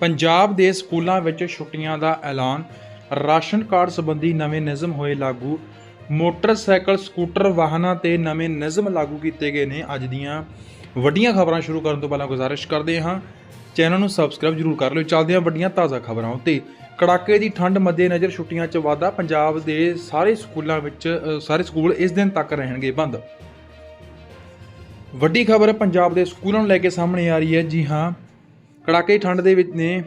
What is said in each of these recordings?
ਪੰਜਾਬ ਦੇ ਸਕੂਲਾਂ ਵਿੱਚ ਛੁੱਟੀਆਂ ਦਾ ਐਲਾਨ, ਰਾਸ਼ਨ ਕਾਰਡ ਸੰਬੰਧੀ ਨਵੇਂ ਨਿਯਮ ਹੋਏ ਲਾਗੂ। ਮੋਟਰਸਾਈਕਲ, ਸਕੂਟਰ, ਵਾਹਨਾਂ ਤੇ ਨਵੇਂ ਨਿਯਮ ਲਾਗੂ ਕੀਤੇ ਗਏ ਨੇ। ਅੱਜ ਦੀਆਂ ਵੱਡੀਆਂ ਖਬਰਾਂ ਸ਼ੁਰੂ ਕਰਨ ਤੋਂ ਪਹਿਲਾਂ ਗੁਜ਼ਾਰਿਸ਼ ਕਰਦੇ ਹਾਂ। ਚੈਨਲ ਨੂੰ ਸਬਸਕ੍ਰਾਈਬ ਜਰੂਰ ਕਰ ਲਿਓ। ਚੱਲਦੇ ਹਾਂ ਵੱਡੀਆਂ ਤਾਜ਼ਾ ਖਬਰਾਂ ਉੱਤੇ। ਕੜਾਕੇ ਦੀ ਠੰਡ ਮੱਦੇਨਜ਼ਰ ਛੁੱਟੀਆਂ 'ਚ ਵਾਧਾ। ਪੰਜਾਬ ਦੇ ਸਾਰੇ ਸਕੂਲਾਂ ਵਿੱਚ ਸਾਰੇ ਸਕੂਲ ਇਸ ਦਿਨ ਤੱਕ ਰਹਿਣਗੇ ਬੰਦ। ਵੱਡੀ ਖਬਰ ਪੰਜਾਬ ਦੇ ਸਕੂਲਾਂ ਨੂੰ ਲੈ ਕੇ ਸਾਹਮਣੇ ਆ ਰਹੀ ਹੈ। ਜੀ ਹਾਂ ਕੜਾਕੇ ਦੀ ਠੰਡ ਦੇ ਵਿੱਚ ਨੇ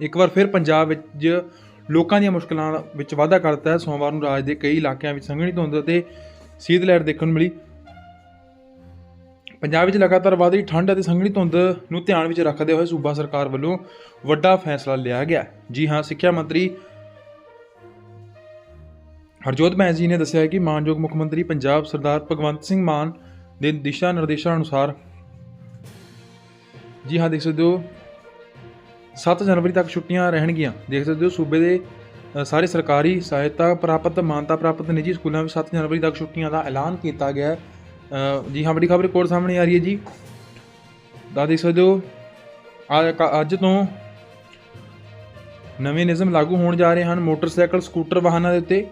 ਇੱਕ ਵਾਰ ਫਿਰ ਪੰਜਾਬ ਵਿੱਚ ਲੋਕਾਂ ਦੀਆਂ ਮੁਸ਼ਕਲਾਂ ਵਿੱਚ ਵਾਧਾ ਕਰਤਾ ਹੈ। ਸੋਮਵਾਰ ਨੂੰ ਰਾਜ ਦੇ ਕਈ ਇਲਾਕਿਆਂ ਵਿੱਚ ਸੰਘਣੀ ਧੁੰਦ ਅਤੇ ਸੀਤ ਲਹਿਰ ਦੇਖਣ ਨੂੰ ਮਿਲੀ। ਪੰਜਾਬ ਵਿੱਚ ਲਗਾਤਾਰ ਵਧ ਰਹੀ ਠੰਡ ਅਤੇ ਸੰਘਣੀ ਧੁੰਦ ਨੂੰ ਧਿਆਨ ਵਿੱਚ ਰੱਖਦੇ ਹੋਏ ਸੂਬਾ ਸਰਕਾਰ ਵੱਲੋਂ ਵੱਡਾ ਫੈਸਲਾ ਲਿਆ ਗਿਆ। ਜੀ ਹਾਂ, ਸਿੱਖਿਆ ਮੰਤਰੀ ਹਰਜੋਤ ਬੈਂਸ ਜੀ ਨੇ ਦੱਸਿਆ ਕਿ ਮਾਨਯੋਗ ਮੁੱਖ ਮੰਤਰੀ ਪੰਜਾਬ ਸਰਦਾਰ ਭਗਵੰਤ ਸਿੰਘ ਮਾਨ ਦੇ ਦਿਸ਼ਾ ਨਿਰਦੇਸ਼ਾਂ ਅਨੁਸਾਰ ਜੀ ਹਾਂ, ਦੇਖ ਸਕਦੇ ਹੋ। 7 ਜਨਵਰੀ ਤੱਕ ਛੁੱਟੀਆਂ ਰਹਿਣਗੀਆਂ। ਦੇਖ ਸਕਦੇ ਹੋ, ਸੂਬੇ ਦੇ ਸਾਰੇ ਸਰਕਾਰੀ ਸਹਾਇਤਾ ਪ੍ਰਾਪਤ, ਮਾਨਤਾ ਪ੍ਰਾਪਤ ਨਿੱਜੀ ਸਕੂਲਾਂ ਵਿੱਚ 7 ਜਨਵਰੀ ਤੱਕ ਛੁੱਟੀਆਂ ਦਾ ਐਲਾਨ ਕੀਤਾ ਗਿਆ ਜੀ ਹਾਂ, ਬੜੀ ਖਬਰ ਰਿਪੋਰਟ ਸਾਹਮਣੇ ਆ ਰਹੀ ਹੈ ਜੀ। ਦਾ ਦੇਖ ਸਕਦੇ ਹੋ ਕ- ਅੱਜ ਤੋਂ ਨਵੇਂ ਨਿਯਮ ਲਾਗੂ ਹੋਣ ਜਾ ਰਹੇ ਹਨ। ਮੋਟਰਸਾਈਕਲ, ਸਕੂਟਰ ਵਾਹਨਾਂ ਦੇ ਉੱਤੇ।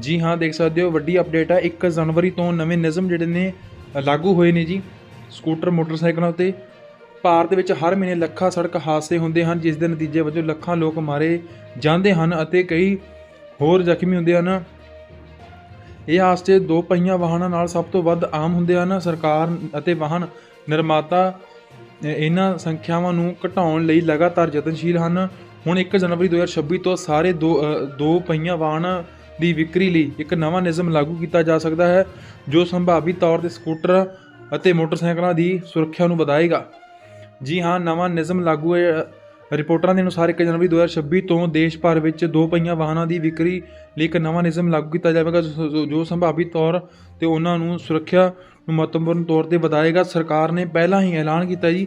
ਜੀ ਹਾਂ, ਦੇਖ ਸਕਦੇ ਹੋ, ਵੱਡੀ ਅਪਡੇਟ ਹੈ। 1 ਜਨਵਰੀ ਤੋਂ ਨਵੇਂ ਨਿਯਮ ਜਿਹੜੇ ਨੇ, ਲਾਗੂ ਹੋਏ ਨੇ ਜੀ। ਸਕੂਟਰ, ਮੋਟਰਸਾਈਕਲਾਂ ਉੱਤੇ। ਭਾਰਤ ਵਿੱਚ ਹਰ ਮਹੀਨੇ ਲੱਖਾਂ ਸੜਕ ਹਾਦਸੇ ਹੁੰਦੇ ਹਨ, ਜਿਸ ਦੇ ਨਤੀਜੇ ਵਜੋਂ ਲੱਖਾਂ ਲੋਕ ਮਾਰੇ ਜਾਂਦੇ ਹਨ ਅਤੇ ਕਈ ਹੋਰ ਜ਼ਖਮੀ ਹੁੰਦੇ ਹਨ। ਇਹ ਹਾਦਸੇ ਦੋ ਪਹੀਆਂ ਵਾਹਨਾਂ ਨਾਲ ਸਭ ਤੋਂ ਵੱਧ ਆਮ ਹੁੰਦੇ ਹਨ। ਸਰਕਾਰ ਅਤੇ ਵਾਹਨ ਨਿਰਮਾਤਾ ਇਹਨਾਂ ਸੰਖਿਆਵਾਂ ਨੂੰ ਘਟਾਉਣ ਲਈ ਲਗਾਤਾਰ ਯਤਨਸ਼ੀਲ ਹਨ। ਹੁਣ 1 ਜਨਵਰੀ 2026 ਤੋਂ ਸਾਰੇ ਦੋ ਦੋ ਪਹੀਆਂ ਵਾਹਨ ਦੀ ਵਿਕਰੀ ਲਈ ਇੱਕ ਨਵਾਂ ਨਿਯਮ ਲਾਗੂ ਕੀਤਾ ਜਾ ਸਕਦਾ ਹੈ, ਜੋ ਸੰਭਾਵੀ ਤੌਰ ਤੇ ਸਕੂਟਰ ਅਤੇ ਮੋਟਰਸਾਈਕਲਾਂ ਦੀ ਸੁਰੱਖਿਆ ਨੂੰ ਵਧਾਏਗਾ। ਜੀ ਹਾਂ, ਨਵਾਂ ਨਿਯਮ ਲਾਗੂ ਹੈ। ਰਿਪੋਰਟਰਾਂ ਦੇ ਅਨੁਸਾਰ 1 ਜਨਵਰੀ 2026 ਤੋਂ ਦੇਸ਼ ਭਰ ਵਿੱਚ ਦੋ ਪਹੀਆਂ ਵਾਹਨਾਂ ਦੀ ਵਿਕਰੀ ਲਈ ਇੱਕ ਨਵਾਂ ਨਿਯਮ ਲਾਗੂ ਕੀਤਾ ਜਾਵੇਗਾ, ਜੋ- ਜੋ- ਜੋ ਸੰਭਾਵੀ ਤੌਰ ਤੇ ਉਹਨਾਂ ਨੂੰ ਸੁਰੱਖਿਆ ਨੂੰ ਮਹੱਤਵਪੂਰਨ ਤੌਰ ਤੇ ਵਧਾਏਗਾ। ਸਰਕਾਰ ਨੇ ਪਹਿਲਾਂ ਹੀ ਐਲਾਨ ਕੀਤਾ ਜੀ।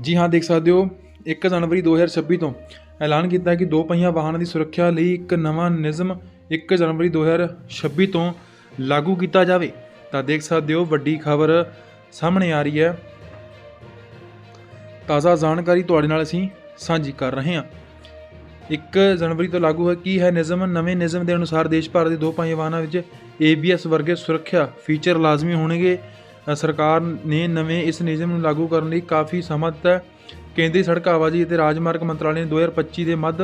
ਜੀ ਹਾਂ, ਦੇਖ ਸਕਦੇ ਹੋ 1 ਜਨਵਰੀ 2026 ਤੋਂ ਐਲਾਨ ਕੀਤਾ ਕਿ ਦੋ ਪਹੀਆਂ ਵਾਹਨਾਂ ਦੀ ਸੁਰੱਖਿਆ ਲਈ ਇੱਕ ਨਵਾਂ ਨਿਯਮ 1 ਜਨਵਰੀ 2026 ਤੋਂ ਲਾਗੂ ਕੀਤਾ ਜਾਵੇ। ਤਾਂ ਦੇਖ ਸਕਦੇ ਹੋ, ਵੱਡੀ ਖਬਰ ਸਾਹਮਣੇ ਆ ਰਹੀ ਹੈ। ਤਾਜ਼ਾ ਜਾਣਕਾਰੀ ਤੁਹਾਡੇ ਨਾਲ ਅਸੀਂ ਸਾਂਝੀ ਕਰ ਰਹੇ ਹਾਂ। 1 ਜਨਵਰੀ ਤੋਂ ਲਾਗੂ ਹੈ ਕੀ ਹੈ ਨਿਯਮ? ਨਵੇਂ ਨਿਯਮ ਦੇ ਅਨੁਸਾਰ ਦੇਸ਼ ਭਰ ਦੇ ਦੋ ਪਹੀਆ ਵਾਹਨਾਂ ਵਿੱਚ ABS ਵਰਗੇ ਸੁਰੱਖਿਆ ਫੀਚਰ ਲਾਜ਼ਮੀ ਹੋਣਗੇ। ਸਰਕਾਰ ਨੇ ਨਵੇਂ ਇਸ ਨਿਯਮ ਨੂੰ ਲਾਗੂ ਕਰਨ ਲਈ ਕਾਫੀ ਸਮਾਂ ਦਿੱਤਾ ਕੇਂਦਰੀ ਸੜਕ ਆਵਾਜਾਈ ਅਤੇ ਰਾਜਮਾਰਗ ਮੰਤਰਾਲੇ ਨੇ 2025 ਦੇ ਮੱਧ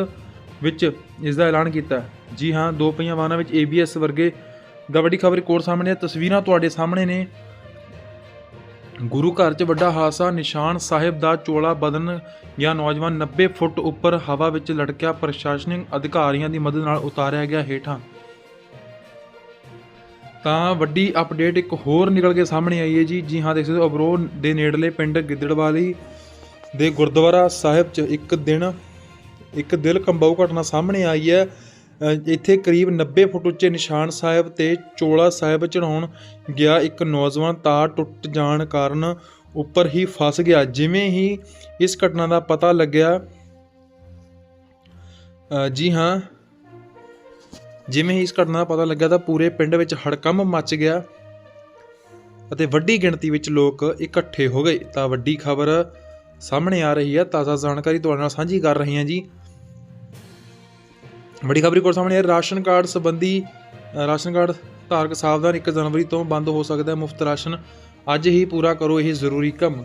ਵਿੱਚ ਇਸ ਦਾ ਐਲਾਨ ਕੀਤਾ ਜੀ ਹਾਂ, ਦੋ ਪਹੀਆ ਵਾਹਨਾਂ ਵਿੱਚ ABS ਵਰਗੇ ਦਾ ਵੱਡੀ ਖਬਰ ਕੋਰ ਸਾਹਮਣੇ ਹੈ। ਤਸਵੀਰਾਂ ਤੁਹਾਡੇ ਸਾਹਮਣੇ ਨੇ। ਗੁਰੂ ਘਰ 'ਚ ਵੱਡਾ ਹਾਦਸਾ ਨਿਸ਼ਾਨ ਸਾਹਿਬ ਦਾ ਚੋਲਾ ਬਦਨ ਜਾਂ ਨੌਜਵਾਨ 90 ਫੁੱਟ ਉੱਪਰ ਹਵਾ ਵਿੱਚ ਲਟਕਿਆ ਪ੍ਰਸ਼ਾਸਨਿਕ ਅਧਿਕਾਰੀਆਂ ਦੀ ਮਦਦ ਨਾਲ ਉਤਾਰਿਆ ਗਿਆ ਹੇਠਾਂ। ਤਾਂ ਵੱਡੀ ਅਪਡੇਟ ਇੱਕ ਹੋਰ ਨਿਕਲ ਕੇ ਸਾਹਮਣੇ ਆਈ ਹੈ ਜੀ। ਜੀ ਹਾਂ, ਦੇਖ ਸਕਦੇ ਹੋ ਅਬਰੋ ਦੇ ਨੇੜਲੇ ਪਿੰਡ ਗਿੱਦੜਵਾਲੀ ਦੇ ਗੁਰਦੁਆਰਾ ਸਾਹਿਬ 'ਚ ਇੱਕ ਦਿਨ ਇੱਕ ਦਿਲ ਕੰਬਾਊ ਘਟਨਾ ਸਾਹਮਣੇ ਆਈ ਹੈ। ਇੱਥੇ ਕਰੀਬ 90 ਫੁੱਟ ਉੱਚੇ ਨਿਸ਼ਾਨ ਸਾਹਿਬ ਤੇ ਚੋਲਾ ਸਾਹਿਬ ਚੜਾਉਣ ਗਿਆ ਇੱਕ ਨੌਜਵਾਨ ਤਾਰ ਟੁੱਟ ਜਾਣ ਕਾਰਨ ਉੱਪਰ ਹੀ ਫਸ ਗਿਆ। ਜਿਵੇਂ ਹੀ ਇਸ ਘਟਨਾ ਦਾ ਪਤਾ ਲੱਗਿਆ ਜੀ ਹਾਂ, ਜਿਵੇਂ ਹੀ ਇਸ ਘਟਨਾ ਦਾ ਪਤਾ ਲੱਗਿਆ ਤਾਂ ਪੂਰੇ ਪਿੰਡ ਵਿੱਚ ਹੜਕੰਬ ਮਚ ਗਿਆ ਅਤੇ ਵੱਡੀ ਗਿਣਤੀ ਵਿੱਚ ਲੋਕ ਇਕੱਠੇ ਹੋ ਗਏ। ਤਾਂ ਵੱਡੀ ਖਬਰ ਸਾਹਮਣੇ ਆ ਰਹੀ ਹੈ। ਤਾਜ਼ਾ ਜਾਣਕਾਰੀ ਤੁਹਾਡੇ ਨਾਲ ਸਾਂਝੀ ਕਰ ਰਹੇ ਹਾਂ ਜੀ। ਬੜੀ ਖਬਰ ਕੋਲ ਸਾਹਮਣੇ ਆ ਹੈ, ਰਾਸ਼ਨ ਕਾਰਡ ਸੰਬੰਧੀ ਰਾਸ਼ਨ ਕਾਰਡ ਧਾਰਕ ਸਾਵਧਾਨ 1 ਜਨਵਰੀ ਤੋਂ ਬੰਦ ਹੋ ਸਕਦਾ ਹੈ ਮੁਫਤ ਰਾਸ਼ਨ। ਅੱਜ ਹੀ ਪੂਰਾ ਕਰੋ ਇਹ ਜ਼ਰੂਰੀ ਕੰਮ।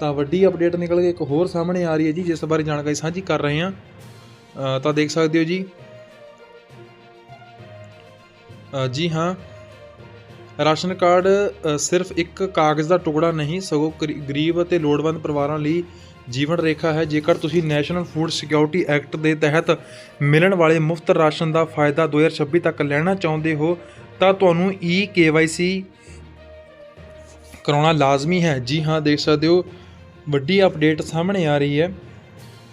ਤਾਂ ਵੱਡੀ ਅਪਡੇਟ ਨਿਕਲ ਕੇ ਇੱਕ ਹੋਰ ਸਾਹਮਣੇ ਆ ਰਹੀ ਹੈ ਜੀ ਜਿਸ ਬਾਰੇ ਜਾਣਕਾਰੀ ਸਾਂਝੀ ਕਰ ਰਹੇ ਹਾਂ। ਤਾਂ ਦੇਖ ਸਕਦੇ ਹੋ ਜੀ। ਜੀ ਹਾਂ ਰਾਸ਼ਨ ਕਾਰਡ ਸਿਰਫ ਇੱਕ ਕਾਗਜ਼ ਦਾ ਟੁਕੜਾ ਨਹੀਂ ਸਗੋਂ ਗਰੀ- ਗਰੀਬ ਅਤੇ ਲੋੜਵੰਦ ਪਰਿਵਾਰਾਂ ਲਈ ਜੀਵਨ ਰੇਖਾ ਹੈ। ਜੇਕਰ ਤੁਸੀਂ ਨੈਸ਼ਨਲ ਫੂਡ ਸਿਕਿਉਰਿਟੀ ਐਕਟ ਦੇ ਤਹਿਤ ਮਿਲਣ ਵਾਲੇ ਮੁਫਤ ਰਾਸ਼ਨ ਦਾ ਫਾਇਦਾ 2026 ਤੱਕ ਲੈਣਾ ਚਾਹੁੰਦੇ ਹੋ, ਤਾਂ ਤੁਹਾਨੂੰ ਈ KYC ਕਰਾਉਣਾ ਲਾਜ਼ਮੀ ਹੈ। ਜੀ ਹਾਂ, ਦੇਖ ਸਕਦੇ ਹੋ, ਵੱਡੀ ਅਪਡੇਟ ਸਾਹਮਣੇ ਆ ਰਹੀ ਹੈ।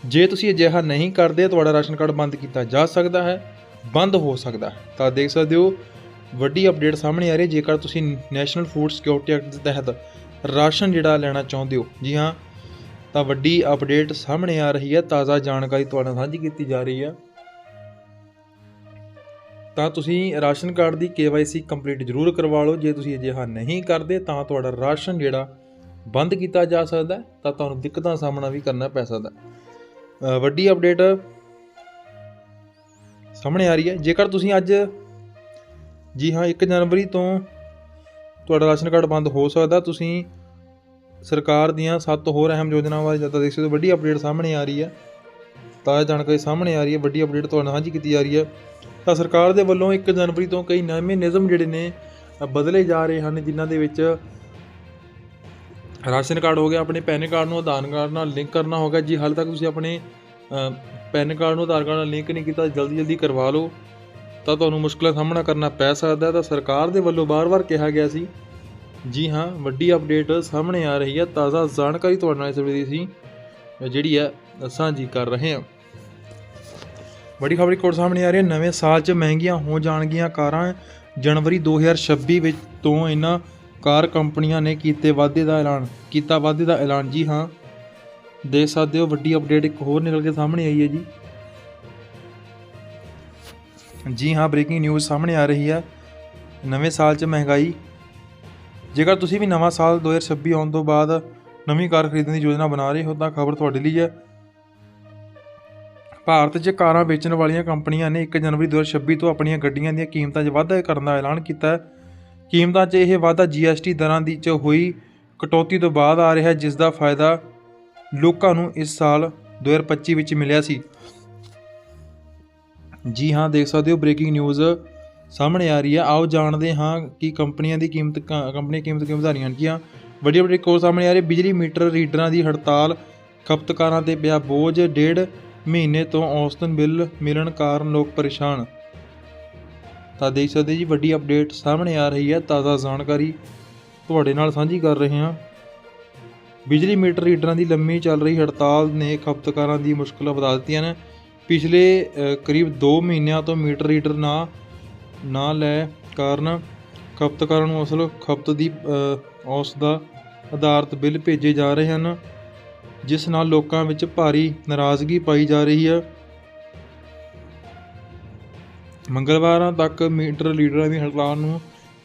ਜੇ ਤੁਸੀਂ ਅਜਿਹਾ ਨਹੀਂ ਕਰਦੇ, ਤੁਹਾਡਾ ਰਾਸ਼ਨ ਕਾਰਡ ਬੰਦ ਕੀਤਾ ਜਾ ਸਕਦਾ ਹੈ, ਬੰਦ ਹੋ ਸਕਦਾ ਹੈ। ਤਾਂ ਦੇਖ ਸਕਦੇ ਹੋ, ਵੱਡੀ ਅਪਡੇਟ ਸਾਹਮਣੇ ਆ ਰਹੀ ਹੈ। ਜੇਕਰ ਤੁਸੀਂ ਨੈਸ਼ਨਲ ਫੂਡ ਸਿਕਿਉਰਿਟੀ ਐਕਟ ਦੇ ਤਹਿਤ ਰਾਸ਼ਨ ਜਿਹੜਾ ਲੈਣਾ ਚਾਹੁੰਦੇ ਹੋ, ਜੀ ਹਾਂ ਤਾਂ ਵੱਡੀ ਅਪਡੇਟ ਸਾਹਮਣੇ ਆ ਰਹੀ ਹੈ ਤਾਜ਼ਾ ਜਾਣਕਾਰੀ ਤੁਹਾਡੇ ਨਾਲ ਸਾਂਝੀ ਕੀਤੀ ਜਾ ਰਹੀ ਹੈ। ਤਾਂ ਤੁਸੀਂ ਰਾਸ਼ਨ ਕਾਰਡ ਦੀ KYC ਕੰਪਲੀਟ ਜ਼ਰੂਰ ਕਰਵਾ ਲਓ ਜੇ ਤੁਸੀਂ ਅਜਿਹਾ ਨਹੀਂ ਕਰਦੇ ਤਾਂ ਤੁਹਾਡਾ ਰਾਸ਼ਨ ਜਿਹੜਾ ਬੰਦ ਕੀਤਾ ਜਾ ਸਕਦਾ ਹੈ, ਤਾਂ ਤੁਹਾਨੂੰ ਦਿੱਕਤਾਂ ਦਾ ਸਾਹਮਣਾ ਵੀ ਕਰਨਾ ਪੈ ਸਕਦਾ ਵੱਡੀ ਅਪਡੇਟ ਸਾਹਮਣੇ ਆ ਰਹੀ ਹੈ। ਜੇਕਰ ਤੁਸੀਂ ਅੱਜ ਜੀ ਹਾਂ 1 ਜਨਵਰੀ ਤੋਂ ਤੁਹਾਡਾ ਰਾਸ਼ਨ ਕਾਰਡ ਬੰਦ ਹੋ ਸਕਦਾ ਤੁਸੀਂ ਸਰਕਾਰ ਦੀਆਂ ਸੱਤ ਹੋਰ ਅਹਿਮ ਯੋਜਨਾਵਾਂ ਬਾਰੇ ਜ਼ਿਆਦਾ ਦੇਖ ਸਕਦੇ ਹੋ। ਵੱਡੀ ਅਪਡੇਟ ਸਾਹਮਣੇ ਆ ਰਹੀ ਹੈ। ਤਾਜ਼ਾ ਜਾਣਕਾਰੀ ਸਾਹਮਣੇ ਆ ਰਹੀ ਹੈ। ਵੱਡੀ ਅਪਡੇਟ ਤੁਹਾਡੇ ਨਾਲ ਸਾਂਝੀ ਕੀਤੀ ਜਾ ਰਹੀ ਹੈ। ਤਾਂ ਸਰਕਾਰ ਦੇ ਵੱਲੋਂ 1 ਜਨਵਰੀ ਤੋਂ ਕਈ ਨਵੇਂ ਨਿਯਮ ਜਿਹੜੇ ਨੇ ਬਦਲੇ ਜਾ ਰਹੇ ਹਨ, ਜਿਨ੍ਹਾਂ ਦੇ ਵਿੱਚ ਰਾਸ਼ਨ ਕਾਰਡ ਹੋ ਗਿਆ, ਆਪਣੇ ਪੈਨ ਕਾਰਡ ਨੂੰ ਆਧਾਰ ਕਾਰਡ ਨਾਲ ਲਿੰਕ ਕਰਨਾ ਹੋਗਾ ਜੀ, ਹਾਲੇ ਤੱਕ ਤੁਸੀਂ ਆਪਣੇ ਪੈਨ ਕਾਰਡ ਨੂੰ ਆਧਾਰ ਕਾਰਡ ਨਾਲ ਲਿੰਕ ਨਹੀਂ ਕੀਤਾ, ਜਲਦੀ ਜਲਦੀ ਕਰਵਾ ਲਓ। ਤਾਂ ਤੁਹਾਨੂੰ ਮੁਸ਼ਕਲਾਂ ਦਾ ਸਾਹਮਣਾ ਕਰਨਾ ਪੈ ਸਕਦਾ ਹੈ। ਤਾਂ ਸਰਕਾਰ ਦੇ ਵੱਲੋਂ ਬਾਰ-ਬਾਰ ਕਿਹਾ ਗਿਆ ਸੀ ਜੀ ਹਾਂ, ਵੱਡੀ ਅਪਡੇਟ ਸਾਹਮਣੇ ਆ ਰਹੀ ਹੈ ਤਾਜ਼ਾ ਜਾਣਕਾਰੀ ਤੁਹਾਡੇ ਨਾਲ ਇਸ ਵੇਲੇ ਦੀ ਸੀ ਜਿਹੜੀ ਹੈ ਸਾਂਝੀ ਕਰ ਰਹੇ ਹਾਂ। ਵੱਡੀ ਖਬਰ ਇੱਕ ਹੋਰ ਸਾਹਮਣੇ ਆ ਰਹੀ ਹੈ ਨਵੇਂ ਸਾਲ 'ਚ ਮਹਿੰਗੀਆਂ ਹੋ ਜਾਣਗੀਆਂ ਕਾਰਾਂ। ਜਨਵਰੀ 2026 ਵਿੱਚ ਤੋਂ ਇਹਨਾਂ ਕਾਰ ਕੰਪਨੀਆਂ ਨੇ ਕੀਤੇ ਵਾਧੇ ਦਾ ਐਲਾਨ, ਕੀਤਾ ਵਾਧੇ ਦਾ ਐਲਾਨ, ਜੀ ਹਾਂ। ਦੇਖ ਸਕਦੇ ਹੋ, ਵੱਡੀ ਅਪਡੇਟ ਇੱਕ ਹੋਰ ਨਿਕਲ ਕੇ ਸਾਹਮਣੇ ਆਈ ਹੈ ਜੀ। ਜੀ ਹਾਂ ਬ੍ਰੇਕਿੰਗ ਨਿਊਜ਼ ਸਾਹਮਣੇ ਆ ਰਹੀ ਹੈ ਨਵੇਂ ਸਾਲ 'ਚ ਮਹਿੰਗਾਈ ਜੇਕਰ ਤੁਸੀਂ ਵੀ ਨਵਾਂ ਸਾਲ 2026 ਆਉਣ ਤੋਂ ਬਾਅਦ ਨਵੀਂ ਕਾਰ ਖਰੀਦਣ ਦੀ ਯੋਜਨਾ ਬਣਾ ਰਹੇ ਹੋ, ਤਾਂ ਖਬਰ ਤੁਹਾਡੇ ਲਈ ਹੈ। ਭਾਰਤ 'ਚ ਕਾਰਾਂ ਵੇਚਣ ਵਾਲੀਆਂ ਕੰਪਨੀਆਂ ਨੇ 1 ਜਨਵਰੀ 2026 ਤੋਂ ਆਪਣੀਆਂ ਗੱਡੀਆਂ ਦੀਆਂ ਕੀਮਤਾਂ 'ਚ ਵਾਧਾ ਕਰਨ ਦਾ ਐਲਾਨ ਕੀਤਾ ਹੈ। ਕੀਮਤਾਂ 'ਚ ਇਹ ਵਾਧਾ GST ਦਰਾਂ ਦੀ 'ਚ ਹੋਈ ਕਟੌਤੀ ਤੋਂ ਬਾਅਦ ਆ ਰਿਹਾ, ਜਿਸ ਦਾ ਫਾਇਦਾ ਲੋਕਾਂ ਨੂੰ ਇਸ ਸਾਲ 2025 ਵਿੱਚ ਮਿਲਿਆ ਸੀ। ਜੀ ਹਾਂ, ਦੇਖ ਸਕਦੇ ਹੋ, ਬ੍ਰੇਕਿੰਗ ਨਿਊਜ਼। ਸਾਹਮਣੇ ਆ ਰਹੀ ਹੈ। ਆਓ ਜਾਣਦੇ ਹਾਂ ਕਿ ਕੰਪਨੀਆਂ ਦੀ ਕੀਮਤ ਕ- ਕੰਪਨੀਆਂ ਕੀਮਤ ਕਿਉਂ ਵਧਾ ਰਹੀਆਂ ਹਨ ਕੀਆਂ ਵੱਡੀ ਵੱਡੀ ਕੋਲ ਸਾਹਮਣੇ ਆ ਰਹੀ ਹੈ। ਬਿਜਲੀ ਮੀਟਰ ਰੀਡਰਾਂ ਦੀ ਹੜਤਾਲ, ਖਪਤਕਾਰਾਂ ਤੇ ਪਿਆ ਬੋਝ, ਡੇਢ ਮਹੀਨੇ ਤੋਂ ਔਸਤਨ ਬਿੱਲ ਮਿਲਣ ਕਾਰਨ ਲੋਕ ਪਰੇਸ਼ਾਨ। ਤਾਂ ਦੇਖ ਸਕਦੇ ਜੀ, ਵੱਡੀ ਅਪਡੇਟ ਸਾਹਮਣੇ ਆ ਰਹੀ ਹੈ। ਤਾਜ਼ਾ ਜਾਣਕਾਰੀ ਤੁਹਾਡੇ ਨਾਲ ਸਾਂਝੀ ਕਰ ਰਹੇ ਹਾਂ। ਬਿਜਲੀ ਮੀਟਰ ਰੀਡਰਾਂ ਦੀ ਲੰਮੀ ਚੱਲ ਰਹੀ ਹੜਤਾਲ ਨੇ ਖਪਤਕਾਰਾਂ ਦੀ ਮੁਸ਼ਕਲਾਂ ਵਧਾ ਦਿੱਤੀਆਂ ਨੇ। ਪਿਛਲੇ ਕਰੀਬ 2 ਮਹੀਨਿਆਂ ਤੋਂ ਮੀਟਰ ਰੀਡਰ ਨਾ ਨਾ ਲੈ ਕਾਰਨ ਖਪਤਕਾਰਾਂ ਨੂੰ ਅਸਲ ਖਪਤ ਦੀ ਅ, ਔਸਤ ਦਾ ਆਧਾਰਿਤ ਬਿੱਲ ਭੇਜੇ ਜਾ ਰਹੇ ਹਨ ਜਿਸ ਨਾਲ ਲੋਕਾਂ ਵਿੱਚ ਭਾਰੀ ਨਾਰਾਜ਼ਗੀ ਪਾਈ ਜਾ ਰਹੀ ਹੈ। ਮੰਗਲਵਾਰਾਂ ਤੱਕ ਮੀਟਰ ਲੀਡਰਾਂ ਦੀ ਹੜਤਾਲ ਨੂੰ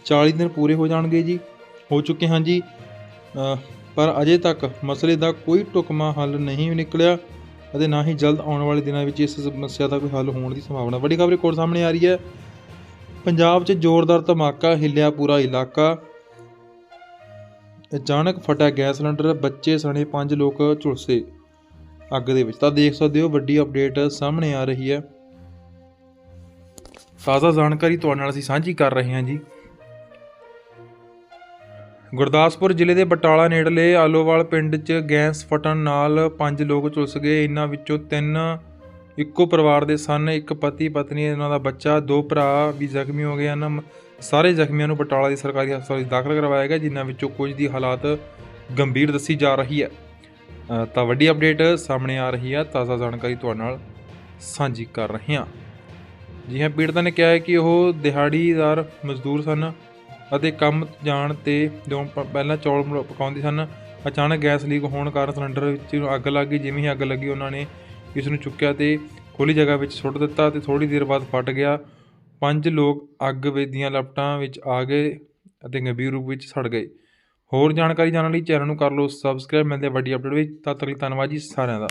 40 ਦਿਨ ਪੂਰੇ ਹੋ ਜਾਣਗੇ ਜੀ। ਹੋ ਚੁੱਕੇ ਹਨ ਜੀ ਪਰ ਅਜੇ ਤੱਕ ਮਸਲੇ ਦਾ ਕੋਈ ਢੁਕਵਾਂ ਹੱਲ ਨਹੀਂ ਨਿਕਲਿਆ ਅਤੇ ਨਾ ਹੀ ਜਲਦ ਆਉਣ ਵਾਲੇ ਦਿਨਾਂ ਵਿੱਚ ਇਸ ਸਮੱਸਿਆ ਦਾ ਕੋਈ ਹੱਲ ਹੋਣ ਦੀ ਸੰਭਾਵਨਾ। ਵੱਡੀ ਖਬਰ ਇੱਕ ਸਾਹਮਣੇ ਆ ਰਹੀ ਹੈ। ਪੰਜਾਬ 'ਚ ਜ਼ੋਰਦਾਰ ਧਮਾਕਾ, ਹਿੱਲਿਆ ਪੂਰਾ ਇਲਾਕਾ। ਅਚਾਨਕ ਫਟਿਆ ਗੈਸ ਸਿਲੰਡਰ, ਬੱਚੇ, ਸਣੇ ਪੰਜ ਲੋਕ ਝੁਲਸੇ। ਅੱਗ ਦੇ ਵਿੱਚ ਤਾਂ ਦੇਖ ਸਕਦੇ ਹੋ, ਵੱਡੀ ਅਪਡੇਟ ਸਾਹਮਣੇ ਆ ਰਹੀ ਹੈ। ਤਾਜ਼ਾ ਜਾਣਕਾਰੀ ਤੁਹਾਡੇ ਨਾਲ ਅਸੀਂ ਸਾਂਝੀ ਕਰ ਰਹੇ ਹਾਂ ਜੀ। ਗੁਰਦਾਸਪੁਰ ਜ਼ਿਲ੍ਹੇ ਦੇ ਬਟਾਲਾ ਨੇੜਲੇ ਆਲੋਵਾਲ ਪਿੰਡ 'ਚ ਗੈਸ ਫਟਣ ਨਾਲ ਪੰਜ ਲੋਕ ਝੁਲਸ ਗਏ। ਇਹਨਾਂ ਵਿੱਚੋਂ ਤਿੰਨ ਇੱਕੋ ਪਰਿਵਾਰ ਦੇ ਸਨ, ਇੱਕ ਪਤੀ ਪਤਨੀ, ਇਹਨਾਂ ਦਾ ਬੱਚਾ, ਦੋ ਭਰਾ ਵੀ ਜ਼ਖਮੀ ਹੋ ਗਏ ਹਨ। ਸਾਰੇ ਜ਼ਖਮੀਆਂ ਨੂੰ ਬਟਾਲਾ ਦੇ ਸਰਕਾਰੀ ਹਸਪਤਾਲ ਵਿੱਚ ਦਾਖਲ ਕਰਵਾਇਆ ਗਿਆ, ਜਿਨ੍ਹਾਂ ਵਿੱਚੋਂ ਕੁਝ ਦੀ ਹਾਲਾਤ ਗੰਭੀਰ ਦੱਸੀ ਜਾ ਰਹੀ ਹੈ। ਤਾਂ ਵੱਡੀ ਅਪਡੇਟ ਸਾਹਮਣੇ ਆ ਰਹੀ ਹੈ, ਤਾਜ਼ਾ ਜਾਣਕਾਰੀ ਤੁਹਾਡੇ ਨਾਲ ਸਾਂਝੀ ਕਰ ਰਹੇ ਹਾਂ। ਜੀ ਹਾਂ, ਪੀੜਤਾ ਨੇ ਕਿਹਾ ਹੈ ਕਿ ਉਹ ਦਿਹਾੜੀਦਾਰ ਮਜ਼ਦੂਰ ਸਨ ਅਤੇ ਕੰਮ ਜਾਣ ਤੇ ਜਦੋਂ ਪਹਿਲਾਂ ਚੌਲ ਪਕਾਉਂਦੇ ਸਨ। ਅਚਾਨਕ ਗੈਸ ਲੀਕ ਹੋਣ ਕਾਰਨ ਸਿਲੰਡਰ ਵਿੱਚ ਅੱਗ ਲੱਗ ਗਈ, ਜਿਵੇਂ ਹੀ ਅੱਗ ਲੱਗੀ, ਉਹਨਾਂ ਨੇ ਇਸ ਨੂੰ ਚੁੱਕਿਆ ਤੇ ਖੁੱਲੀ ਜਗ੍ਹਾ ਵਿੱਚ ਸੁੱਟ ਦਿੱਤਾ ਤੇ ਥੋੜੀ ਦੇਰ ਬਾਅਦ ਫਟ ਗਿਆ। ਪੰਜ ਲੋਕ ਅੱਗ ਵਿੱਚ ਦੀਆਂ ਲਪਟਾਂ ਵਿੱਚ ਆ ਗਏ ਅਤੇ ਗੰਭੀਰ ਰੂਪ ਵਿੱਚ ਸੜ ਗਏ। ਹੋਰ ਜਾਣਕਾਰੀ ਜਾਣਨ ਲਈ ਚੈਨਲ ਨੂੰ ਕਰ ਲਓ ਸਬਸਕ੍ਰਾਈਬ। ਮਿਲਦੇ ਵੱਡੀ ਅਪਡੇਟ ਵਿੱਚ। ਤਦ ਤੱਕ ਲਈ ਧੰਨਵਾਦ ਜੀ ਸਾਰਿਆਂ ਦਾ।